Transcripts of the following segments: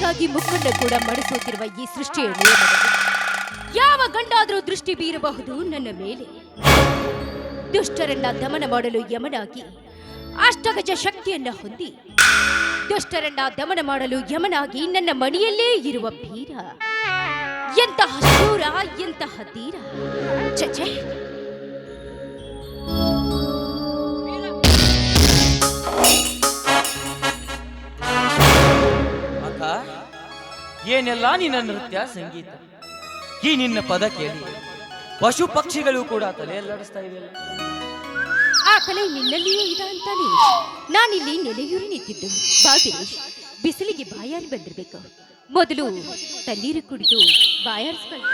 ಪ್ರೀತಿಗಾಗಿ ಮುಖಂಡ ಕೂಡ ಮಡಿಸೋತಿರುವ ಈ ಸೃಷ್ಟಿಯ ಯಾವ ಗಂಡಾದರೂ ದೃಷ್ಟಿ ಬೀರಬಹುದು ನನ್ನ ಮೇಲೆ. ದುಷ್ಟರನ್ನ ದಮನ ಮಾಡಲು ಯಮನಾಗಿ, ಅಷ್ಟಗಜ ಶಕ್ತಿಯನ್ನ ಹೊಂದಿ, ದುಷ್ಟರನ್ನ ದಮನ ಮಾಡಲು ಯಮನಾಗಿ ನನ್ನ ಮಣಿಯಲ್ಲೇ ಇರುವ ಬೀರ. ಎಂತಹ ಶೂರ, ಎಂತಹ ತೀರ. ಚಚೆ ಏನೆಲ್ಲ ನಿನ್ನ ನೃತ್ಯ, ಸಂಗೀತ? ಈ ನಿನ್ನ ಪದ ಕೇಳಿ ಪಶು ಪಕ್ಷಿಗಳು ಕೂಡ ತಲೆಯಲ್ಲಾಡಿಸ್ತಾ ಇದೆ ಆ ಕಲೆ ನಿನ್ನಲ್ಲಿಯೇ ಇದೆ ಅಂತಾನೆ. ನಾನಿಲ್ಲಿ ನೆಲೆಯೂರಿ ನಿಂತಿದ್ದು. ಬಾ ದಿನೇಶ್, ಬಿಸಿಲಿಗೆ ಬಾಯಾರಿ ಬಂದಿರ್ಬೇಕು. ಮೊದಲು ತಣ್ಣೀರು ಕುಡಿದು ಬಾಯಾರಿಸ್ಕೊಳ್ಳಿ.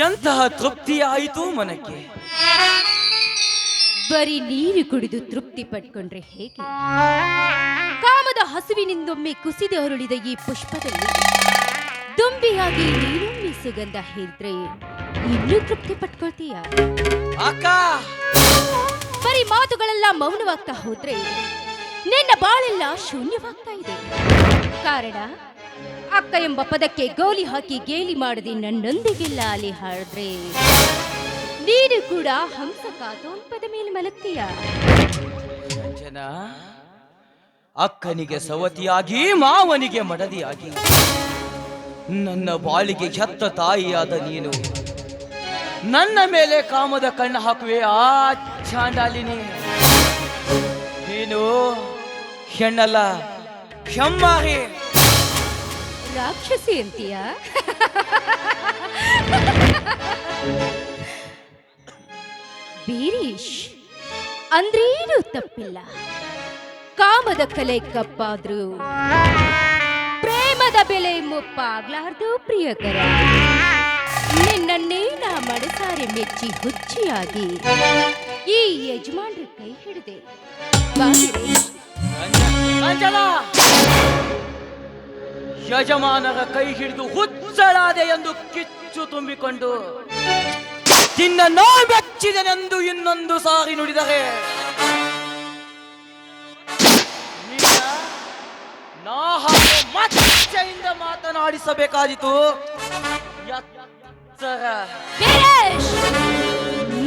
ಎಂತಹ ತೃಪ್ತಿಯಾಯಿತು ಮನಕ್ಕೆ? ಬರೀ ನೀರು ಕುಡಿದು ತೃಪ್ತಿ ಪಡ್ಕೊಂಡ್ರೆ ಹೇಗೆ? ಕಾಮದ ಹಸುವಿನಿಂದೊಮ್ಮೆ ಕುಸಿದು ಅರುಳಿದ ಈ ಪುಷ್ಪದಲ್ಲಿ ದುಂಬಿಯಾಗಿ ನೀರೊಮ್ಮೆ ಸುಗಂಧ ಹೇಳಿದ್ರೆ ಇನ್ನೂ ತೃಪ್ತಿ ಪಟ್ಕೊಳ್ತೀಯ? ಅಕ್ಕ! ಬರೀ ಮಾತುಗಳೆಲ್ಲ ಮೌನವಾಗ್ತಾ ಹೋದ್ರೆ ನಿನ್ನ ಬಾಳೆಲ್ಲ ಶೂನ್ಯವಾಗ್ತಾ ಇದೆ. ಕಾರಣ ಅಕ್ಕ ಎಂಬ ಪದಕ್ಕೆ ಗೋಲಿ ಹಾಕಿ ಗೇಲಿ ಮಾಡದೆ ನನ್ನೊಂದಿಗಿಲ್ಲ ಅಲ್ಲಿ ಹಾಡಿದ್ರೆ ನೀನು ಕೂಡ ಹಂಸ ಕಾತೋಲ್ಪದ ಮೇಲೆ ಮಲಗ್ತೀಯ? ಅಕ್ಕನಿಗೆ ಸವತಿಯಾಗಿ, ಮಾವನಿಗೆ ಮಡದಿಯಾಗಿ. ನನ್ನ ಬಾಳಿಗೆ ಹೆತ್ತ ತಾಯಿಯಾದ ನೀನು. ನನ್ನ ಮೇಲೆ ಕಾಮದ ಕಣ್ಣು ಹಾಕುವೆ ಆ ಚಾಂಡಾಲಿನಿ. ನೀನು ಹೆಣ್ಣಲ್ಲ ಹೆಮ್ಮಾರಿ ರಾಕ್ಷಸಿ ಅಂತೀಯ? ಬೀರೀಶ್, ಅಂದ್ರೇನು ತಪ್ಪಿಲ್ಲ. ಕಾಮದ ಕಲೆ ಕಪ್ಪಾದ್ರು, ಪ್ರೇಮದ ಬೆಲೆ ಮುಪ್ಪಾಗ್ಲಾರ್ದು ಪ್ರಿಯಕರ. ನಿನ್ನನ್ನೇ ನಾ ಮಡಸಾರೆ ಮೆಚ್ಚಿ ಹುಚ್ಚಿಯಾಗಿ ಈ ಯಜಮಾನ್ರ ಕೈ ಹಿಡಿದೆ ಯಜಮಾನರ ಕೈ ಹಿಡಿದು ಹುಚ್ಚಳಾದೆ ಎಂದು ಕಿಚ್ಚು ತುಂಬಿಕೊಂಡು, ನಿನ್ನ ನೋ ಮೆಚ್ಚಿದನೆಂದು ಇನ್ನೊಂದು ಸಾರಿ ನುಡಿದರೆ ನಾ ಮಚ್ಚೆಯಿಂದ ಮಾತನಾಡಿಸಬೇಕಾದಿತು!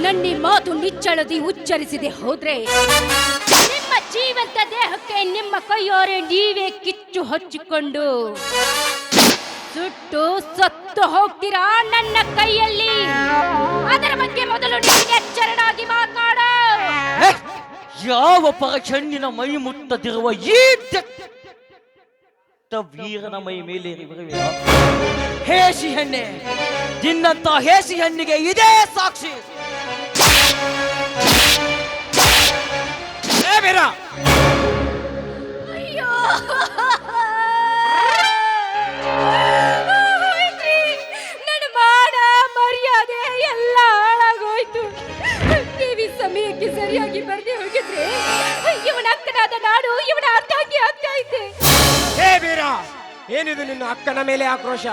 ನನ್ನ ಮಾತು ನಿಚ್ಚಳದಿ ಉಚ್ಚರಿಸಿದೆ ಹೋದ್ರೆ ಜೀವಂತ ದೇಹಕ್ಕೆ ನಿಮ್ಮ ಕೈಯೋರೆ ನೀವೇ ಕಿಚ್ಚು ಹಚ್ಚಿಕೊಂಡು ಸುಟ್ಟು ಸತ್ತು ಹೋಗ್ತೀರಾ ನನ್ನ ಕೈಯಲ್ಲಿ? ಅದರ ಬಗ್ಗೆ ಮೊದಲು ನೀನೆ ಮಾತಾಡ. ಯಾವ ಪರಚಣ್ಣಿನ ಮೈ ಮುಟ್ಟದಿರುವ ಈ ವೀರನ ಮೈ ಮೇಲೆ? ಹೇಸಿ ಹೆಣ್ಣೆ ನಿನ್ನಂತ ಹೇಸಿ ಹೆಣ್ಣಿಗೆ ಇದೇ ಸಾಕ್ಷಿ. ಏ ವೀರ ಅಯ್ಯೋ. ನನ್ನ ಮಾನ ಮರ್ಯಾದೆ ಎಲ್ಲ ಹಾಳಾಗೋಯ್ತು. ದೇವಿ ಸಮಯಕ್ಕೆ ಸರಿಯಾಗಿ ಬರ್ದೆ ಹೋಗಿದ್ರೆ ಇವನ ಅಕ್ಕನಾದ ನಾನು ಇವನ ಅರ್ಧಾಂಗಿ ಆಗ್ತಾ ಇದ್ದೆ. ಹೇ ವೀರ ಏನಿದು ನಿನ್ನ ಅಕ್ಕನ ಮೇಲೆ ಆಕ್ರೋಶ?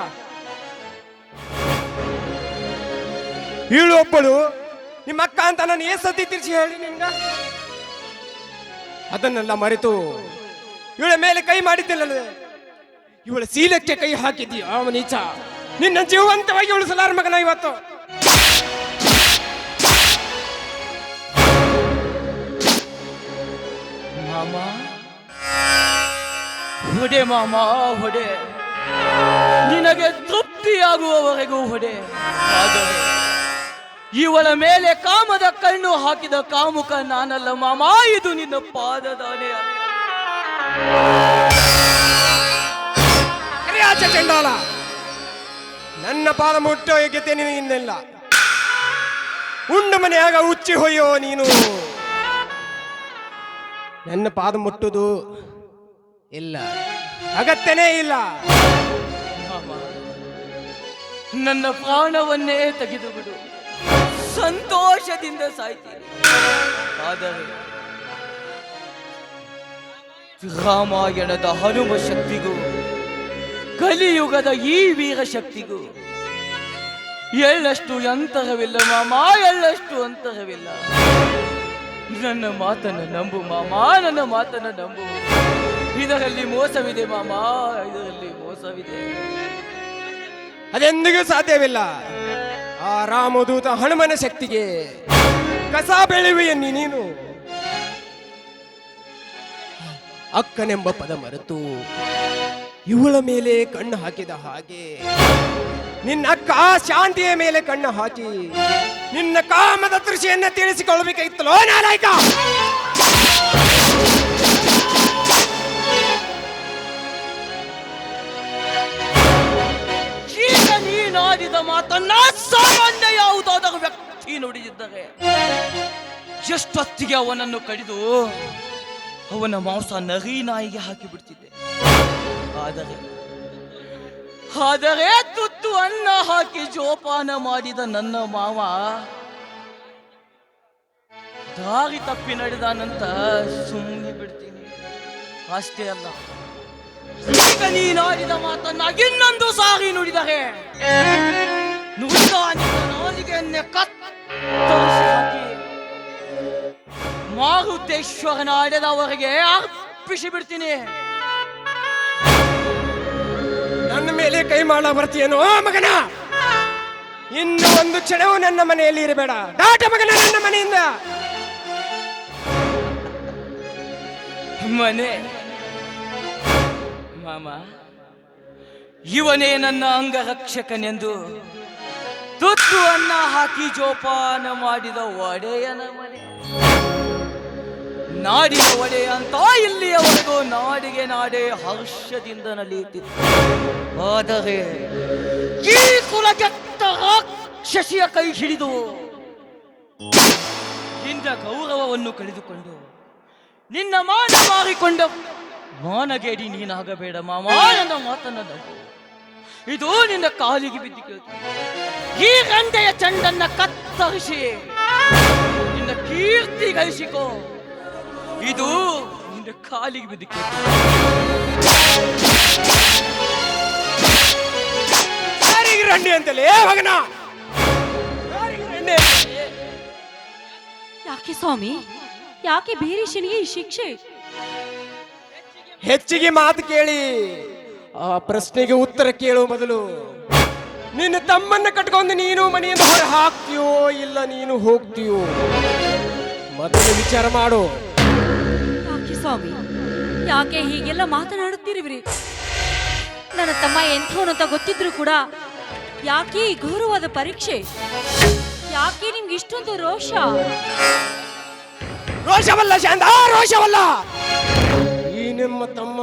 ಇವಳೊಬ್ಬಳು ನಿಮ್ಮ ಅಕ್ಕ ಅಂತ ನಾನು ಏನ್ ಸತಿ ತಿರ್ಸಿ ಹೇಳಿ ನಿಮ್ಗ ಅದನ್ನೆಲ್ಲ ಮರೆತು ಇವಳ ಮೇಲೆ ಕೈ ಮಾಡಿದ್ದಿಲ್ಲದೆ ಇವಳ ಶೀಲಕ್ಕೆ ಕೈ ಹಾಕಿದ್ದೀಯ ಅವನೀಚ ನಿನ್ನ ಜೀವಂತವಾಗಿ ಉಳಿಸಲಾರ ಮಗನ ಇವತ್ತು. ಮಾಮ, ಹೊಡೆ ಮಾಮ, ಹೊಡೆ. ನಿನಗೆ ತೃಪ್ತಿಯಾಗುವವರೆಗೂ ಹೊಡೆ. ಆದರೆ ಇವಳ ಮೇಲೆ ಕಾಮದ ಕಣ್ಣು ಹಾಕಿದ ಕಾಮುಕ ನಾನಲ್ಲ ಮಾಮ ಇದು ನಿನ್ನ ಪಾದದಾನೆ ಆಚೆ ಚಂಡಾಲ ನನ್ನ ಪಾದ ಮುಟ್ಟೋ ಯೋಗ್ಯತೆ ಇನ್ನೆಲ್ಲ. ಉಂಡು ಮನೆಯಾಗ ಉಚ್ಚಿ ಹೊಯ್ಯೋ ನೀನು. ನನ್ನ ಪಾದ ಮುಟ್ಟುದು ಇಲ್ಲ ಅಗತ್ಯನೇ ಇಲ್ಲ. ನನ್ನ ಪ್ರಾಣವನ್ನೇ ತೆಗೆದು ಬಿಡು ಸಂತೋಷದಿಂದ ಸಾಯ್ತೀನಿ. ಆದರೆ ರಾಮಾಯಣದ ಹನುಮ ಶಕ್ತಿಗೂ, ಕಲಿಯುಗದ ಈ ವೀರ ಶಕ್ತಿಗೂ ಎಳ್ಳಷ್ಟು ಅಂತರವಿಲ್ಲ ಮಾಮ, ಎಳ್ಳಷ್ಟು ಅಂತರವಿಲ್ಲ. ನನ್ನ ಮಾತನ್ನು ನಂಬು ಮಾಮ, ನನ್ನ ಮಾತನ್ನು ನಂಬು. ಇದರಲ್ಲಿ ಮೋಸವಿದೆ ಮಾಮ, ಇದರಲ್ಲಿ ಮೋಸವಿದೆ. ಅದೆಂದಿಗೂ ಸಾಧ್ಯವಿಲ್ಲ. ಆ ರಾಮದೂತ ಹನುಮನ ಶಕ್ತಿಗೆ ಕಸ ಬೆಳೆಯುವೆಯನ್ನಿ ನೀನು. ಅಕ್ಕನೆಂಬ ಪದ ಮರೆತು ಇವಳ ಮೇಲೆ ಕಣ್ಣು ಹಾಕಿದ ಹಾಗೆ ನಿನ್ನ ಅಕ್ಕ ಶಾಂತಿಯ ಮೇಲೆ ಕಣ್ಣು ಹಾಕಿ ನಿನ್ನ ಕಾಮದ ದೃಶ್ಯನ್ನ ತಿಳಿಸಿಕೊಳ್ಳಬೇಕಾಗಿತ್ತಲೋ ನಾಲಾಯಕ ಮಾತನ್ನ ಸಾಮಾನ್ಯ ಯಾವುದಾದರೂ ವ್ಯಕ್ತಿ ನುಡಿದಿದ್ದರೆ ಎಷ್ಟೊತ್ತಿಗೆ ಅವನನ್ನು ಕಡಿದು ಅವನ ಮಾಂಸ ನರಿ ನಾಯಿಗೆ ಹಾಕಿ ಬಿಡ್ತಿದ್ದೆ. ಆದರೆ ಆದರೆ ತುತ್ತು ಅನ್ನ ಹಾಕಿ ಜೋಪಾನ ಮಾಡಿದ ನನ್ನ ಮಾವ ದಾರಿ ತಪ್ಪಿ ನಡೆದಾನಂತ ಸುಮ್ಮನೆ ಬಿಡ್ತೀನಿ. ಅಷ್ಟೇ ಅಲ್ಲ. ನೀನಾಡಿದ ಮಾತನ್ನ ಇನ್ನೊಂದು ಸಾರಿ ನುಡಿದರೆ ನುಡಿದ ನಿನ್ನ ನಾಲಿಗೆಯನ್ನೇ ಕತ್ತರಿಸಿ ಹಾಕಿ ಮಾರುತೇಶ್ವರನ ಅಡೆದವರಿಗೆ ಅರ್ಪಿಸಿ ಬಿಡ್ತೀನಿ ನನ್ನ ಮೇಲೆ ಕೈ ಮಾಡ ಬರ್ತೀಯನೋ? ಮಗನ! ಇನ್ನು ಒಂದು ಕ್ಷಣವೂ ನನ್ನ ಮನೆಯಲ್ಲಿ ಇರಬೇಡ. ದಾಟ ಮಗನ ನನ್ನ ಮನೆಯಿಂದ! ಮನೆ. ಮಾಮ ಇವನೇ ನನ್ನ ಅಂಗರಕ್ಷಕನೆಂದು ತುತ್ತು ಅನ್ನ ಹಾಕಿ ಜೋಪಾನ ಮಾಡಿದ ಒಡೆಯನ ಮನೆ ನಾಡಿನ ಒಡೆಯ ಅಂತ ಇಲ್ಲಿಯವರೆಗೂ ನಾಡಿಗೆ ನಾಡೆ ಹರ್ಷದಿಂದ ನಲಿಯುತ್ತಿತ್ತು. ಆದರೆ ಈ ಕುಲಗೆಟ್ಟ ರಾಕ್ಷಸಿಯ ಕೈ ಹಿಡಿದು ನಿನ್ನ ಗೌರವವನ್ನು ಕಳೆದುಕೊಂಡು, ನಿನ್ನ ಮಾನ ಮಾರಿಕೊಂಡ ಮಾನಗೇಡಿ ನೀನಾಗಬೇಡ ಮಾಮ ನನ್ನ ಮಾತನ್ನ ಇದು ನಿನ್ನ ಕಾಲಿಗೆ ಬಿದ್ದು ಕೇಳ್ತೀನಿ ಈ ಗಂಡೆಯ ಚಂಡನ್ನ ಕತ್ತರಿಸಿ ನಿನ್ನ ಕೀರ್ತಿ ಗಳಿಸಿಕೋ. ಇದು ನಿನ್ನ ಕಾಲಿಗೆ ಬಿದ್ದು ಕೇಳ್ತೀನಿ ಯಾರಿಗೆ ರಂಡಿ ಅಂತಲೇ ಮಗನ! ಯಾಕೆ ಸ್ವಾಮಿ? ಯಾಕೆ ಭೀರೀಶನಿಗೆ ಈ ಶಿಕ್ಷೆ? ಹೆಚ್ಚಿಗೆ ಮಾತು ಕೇಳಿ ಆ ಪ್ರಶ್ನೆಗೆ ಉತ್ತರ ಕೇಳುವ ಮೊದಲು ನಿನ್ನ ತಮ್ಮನ್ನ ಕಟ್ಕೊಂಡು ನೀನು ಮನೆಯಿಂದ ಹೊರ ಹಾಕ್ತೀಯೋ ಇಲ್ಲ ನೀನು ಹೋಗ್ತೀಯೋ? ಮೊದಲು ವಿಚಾರ ಮಾಡು. ಯಾಕೆ ಸ್ವಾಮಿ? ಯಾಕೆ ಹೀಗೆಲ್ಲ ಮಾತನಾಡುತ್ತಿರುವಿರಿ? ನನ್ನ ತಮ್ಮ ಎಂಥವನು ಅಂತ ಗೊತ್ತಿದ್ರು ಕೂಡ ಯಾಕೆ ಈ ಘೋರವಾದ ಪರೀಕ್ಷೆ? ಯಾಕೆ ನಿಮ್ಗೆ ಇಷ್ಟೊಂದು ರೋಷ? ರೋಷವಲ್ಲ ಶಾಂತ ರೋಷವಲ್ಲ! ಈ ನಿಮ್ಮ ತಮ್ಮ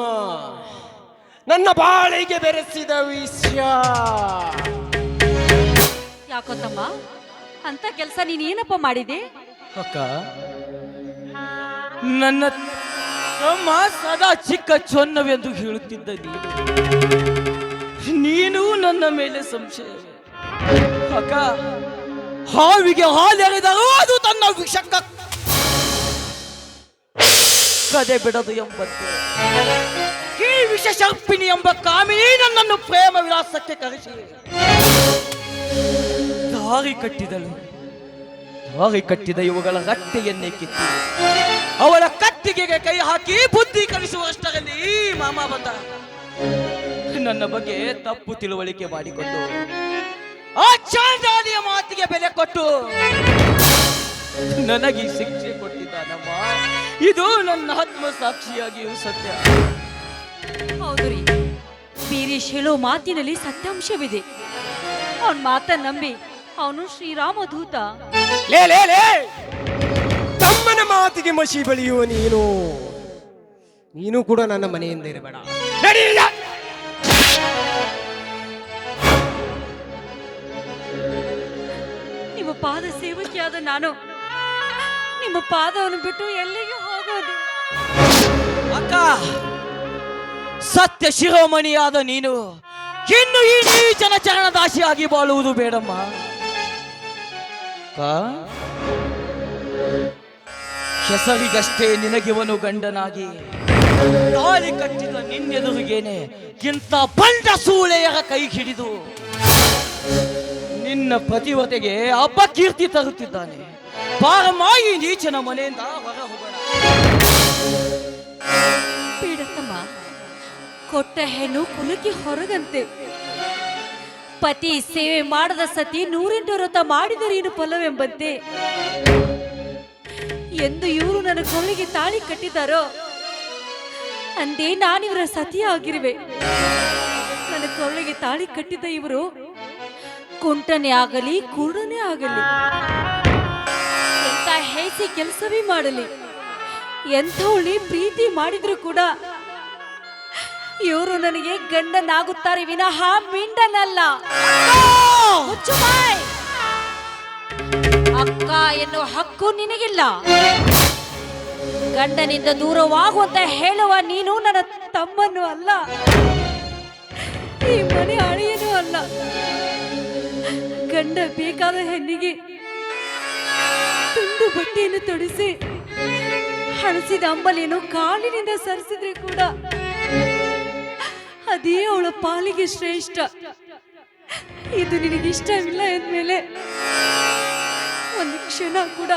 ನನ್ನ ಬಾಳಿಗೆ ಬೆರೆಸಿದ ವಿಷಯ. ಯಾಕೋ ತಮ್ಮ ಅಂತ ಕೆಲಸ ನೀನ್ ಏನಪ್ಪ ಮಾಡಿದೆ? ಅಕ್ಕ, ನನ್ನ ತಮ್ಮ ಸದಾ ಚಿಕ್ಕ ಚೊನ್ನವೆಂದು ಹೇಳುತ್ತಿದ್ದ ನೀನು. ನೀನು ನನ್ನ ಮೇಲೆ ಸಂಶಯ. ಅಕ್ಕ, ಹಾವಿಗೆ ಹಾಲೆರೆದರೂ ಅದು ತನ್ನ ವಿಷಕ್ಕ. ಕದೆ ಬಿಡದು ಎಂಬಂತೆ. ಈ ವಿಷ ಎಂಬ ಕಾಮಿನಿ ನನ್ನನ್ನು ಪ್ರೇಮ ವಿಲಾಸಕ್ಕೆ ಕರೆಸಿ. ದಾರಿ ಕಟ್ಟಿದಳು. ದಾರಿ ಕಟ್ಟಿದ ಇವುಗಳ ರಟ್ಟೆಯನ್ನೇ ಕಿತ್ತಿ. ಅವಳ ಕತ್ತಿಗೆಗೆ ಕೈ ಹಾಕಿ ಬುದ್ಧಿ ಕಲಿಸುವಷ್ಟರಲ್ಲಿ ಮಾಮ ಬಂದ. ನನ್ನ ಬಗ್ಗೆ ತಪ್ಪು ತಿಳುವಳಿಕೆ ಮಾಡಿಕೊಂಡು ಆ ಚಾಂಡಾಲಿಯ ಮಾತಿಗೆ ಬೆಲೆ ಕೊಟ್ಟು ನನಗೆ ಶಿಕ್ಷೆ ಕೊಟ್ಟಿದ್ದಾನಮ್ಮ. ಇದು ನನ್ನ ಆತ್ಮ ಸಾಕ್ಷಿಯಾಗಿಯೂ ಸತ್ಯ. ಹೌದ್ರಿ. ರೀ ಬೀರೀಶ್ ಹೇಳೋ ಮಾತಿನಲ್ಲಿ ಸತ್ಯಾಂಶವಿದೆ. ಅವನ್ ಮಾತನ್ನ ನಂಬಿ ಅವನು ಶ್ರೀರಾಮದೂತ ಲೇ ಲೇ ಲೇ! ತಮ್ಮನ ಮಾತಿಗೆ ಮಸಿ ಬಳಿಯುವ ನೀನು. ನೀನು ಕೂಡ ನನ್ನ ಮನೆಯಿಂದ ಇರಬೇಡ. ನಿಮ್ಮ ಪಾದ ಸೇವಕಿಯಾದ ನಾನು. ನಿಮ್ಮ ಪಾದವನ್ನು ಬಿಟ್ಟು ಎಲ್ಲಿಗೆ ಹೋಗೋದು ಅಕ್ಕ ಸತ್ಯ ಶಿರೋಮಣಿಯಾದ ನೀನು. ಇನ್ನು ಈ ಜನ ಚರಣದಾಸಿಯಾಗಿ ಬಾಳುವುದು ಬೇಡಮ್ಮ. ಅಕ್ಕ, ಹೆಸರಿಗಷ್ಟೇ ನಿನಗಿವನು ಗಂಡನಾಗಿ. ತಾಳಿ ಕಟ್ಟಿದ ನಿನ್ನೆದುರಿಗೇನೆ ಇಂಥ ಬಂಡ ಸೂಳೆಯರ ಕೈ ಹಿಡಿದು ನಿನ್ನ ಪತಿವತೆಗೆ ಪ್ರತಿವತೆಗೆ ಅಪಕೀರ್ತಿ ತರುತ್ತಿದ್ದಾನೆ. ಪಾರಮಾಯಿ ನೀಚನ ಮನೆಯಿಂದ ಹೊರ ಹೋಗೋಣ. ಕೊಟ್ಟ ಹೆಣ್ಣು ಕುಲುಕಿ ಹೊರಗಂತೆ ಪತಿ ಸೇವೆ ಮಾಡದ ಸತಿ ನೂರೆಂಟು ವ್ರತ ಮಾಡಿದರೇನು ಫಲವೆಂಬಂತೆ? ಎಂದು ಇವರು ನನ್ನ ಕೋಳಿಗೆ ತಾಳಿ ಕಟ್ಟಿದಾರೋ? ಅಂದೇ ನಾನಿವರ ಸತಿ ಆಗಿರುವೆ. ನನ್ನ ಕೋಳಿಗೆ ತಾಳಿ ಕಟ್ಟಿದ ಇವರು ಕುಂಟನೆ ಆಗಲಿ, ಕುರುಡನೇ ಆಗಲಿ ಎಂತ ಹೇಸಿ ಕೆಲಸವೇ ಮಾಡಲಿ ಎಂಥವಳಿ ಪ್ರೀತಿ ಮಾಡಿದ್ರು ಕೂಡ ಇವರು ನನಗೆ ಗಂಡನಾಗುತ್ತಾರೆ ವಿನಃ ಮಿಂಡನಲ್ಲ. ಅಕ್ಕ ಎನ್ನುವ ಹಕ್ಕು ನಿನಗಿಲ್ಲ. ಗಂಡನಿಂದ ದೂರವಾಗುವಂತ ಹೇಳುವ ನೀನು ನನ್ನ ತಮ್ಮನ್ನು ಅಲ್ಲ. ಈ ಮನೆ ಅಳಿಯನೂ ಅಲ್ಲ. ಗಂಡ ಬೇಕಾದ ಹೆಣ್ಣಿಗೆ ತುಂಡು ಬಟ್ಟೆಯನ್ನು ತೊಡಿಸಿ, ಹಣಸಿದ ಅಂಬಲಿಯನ್ನು ಕಾಲಿನಿಂದ ಸರಿಸಿದ್ರೆ ಕೂಡ ಅದೇ ಅವಳ ಪಾಲಿಗೆ ಶ್ರೇಷ್ಠ. ಇದು ನಿನಗೆ ಇಷ್ಟವಿಲ್ಲ ಎಂದ್ಮೇಲೆ ಒಂದು ಕ್ಷಣ ಕೂಡ,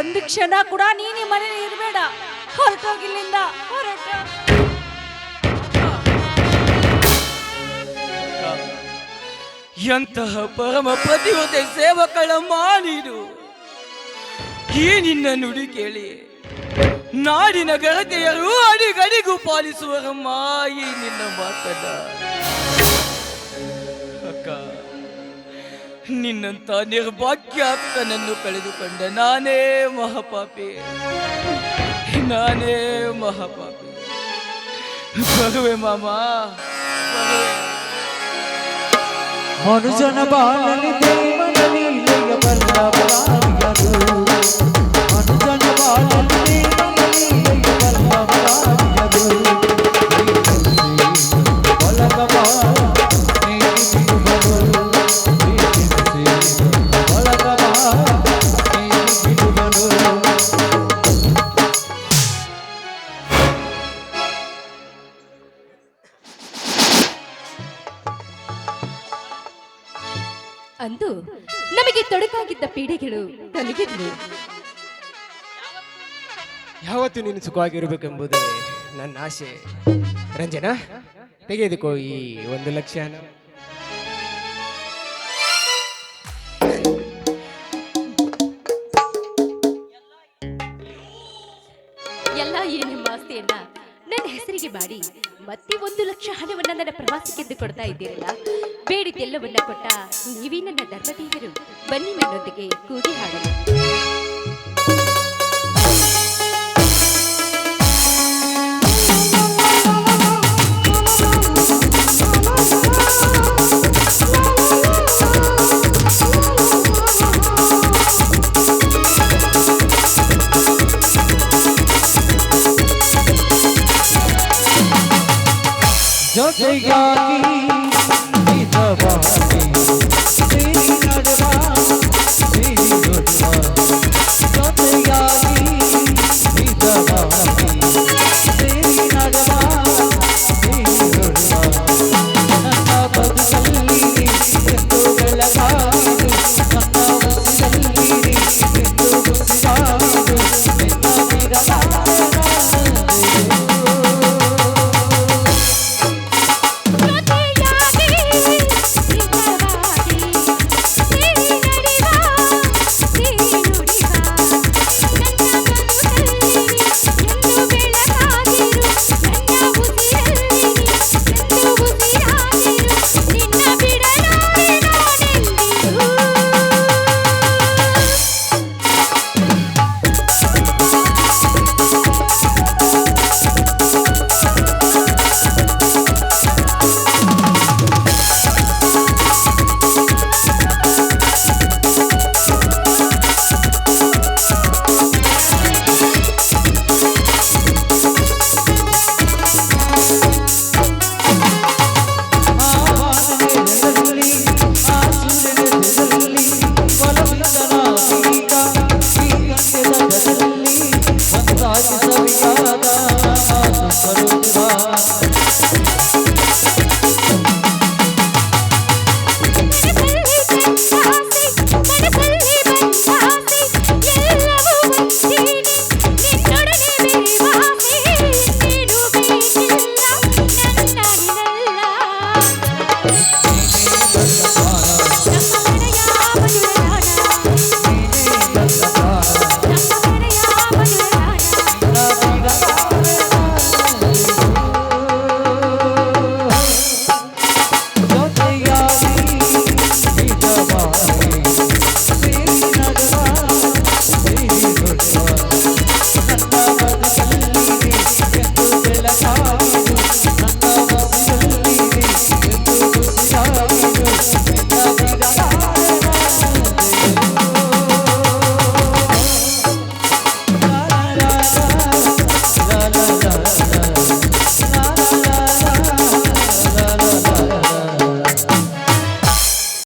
ಒಂದು ಕ್ಷಣ ಕೂಡ ನೀನು ಮನೇಲಿ ಇರಬೇಡ. ಹೊರಟೋಗಿಲ್ಲಿಂದ ಹೊರಟ. ಎಂತಹ ಪರಮ ಪ್ರತಿವತೆ ಸೇವಕಳ ಮಾನಿದು ಈ ನಿನ್ನ ನುಡಿ ಕೇಳಿ. ನಾಡಿನ ಗಣತೆಯರು ಅಡಿಗಡಿಗೂ ಪಾಲಿಸುವರಮ್ಮ ಮಾಯಿ ನಿನ್ನ ಮಾತದ ಅಕ್ಕ, ನಿನ್ನಂತ ನಿರ್ಭಾಗ್ಯ ಅಕ್ಕನನ್ನು ಕಳೆದುಕೊಂಡ ನಾನೇ ಮಹಾಪಾಪಿ. ನಾನೇ ಮಹಾಪಾಪಿ. ಬರುವೆ ಮಾಮ ಮನುಜನ ಬಾಲನಿ ದೇವನ ಬಲ್ಲವರಾಗಿಯರು ಅಂದು ನಮಗೆ ತೊಡಕಾಗಿದ್ದ ಪೀಡೆಗಳು ತೊಲಗಿದ್ವು. ಯಾವತ್ತು ನೀನು ಸುಖವಾಗಿರಬೇಕೆಂಬುದೇ ನನ್ನ ಆಸೆ. ರಂಜನಾ ತೆಗೆದುಕೋ ಈ ಒಂದು ಲಕ್ಷ ಎಲ್ಲ ಏನು ನಿಮ್ಮ ಆಸ್ತಿಯನ್ನ ನನ್ನ ಹೆಸರಿಗೆ ಮಾಡಿ ಮತ್ತೆ ಒಂದು ಲಕ್ಷ ಹಣವನ್ನು ನನ್ನ ಪ್ರವಾಸಕ್ಕೆಂದು ಕೊಡ್ತಾ ಇದ್ದೀರಲ್ಲ? ಬೇಡಿದ್ದೆಲ್ಲವನ್ನ ಕೊಟ್ಟ ನೀವೇ ನನ್ನ ಧರ್ಮದೇವರು ಬನ್ನಿ ನನ್ನೊಂದಿಗೆ ಕೂಗಿ ಹಾಡಲು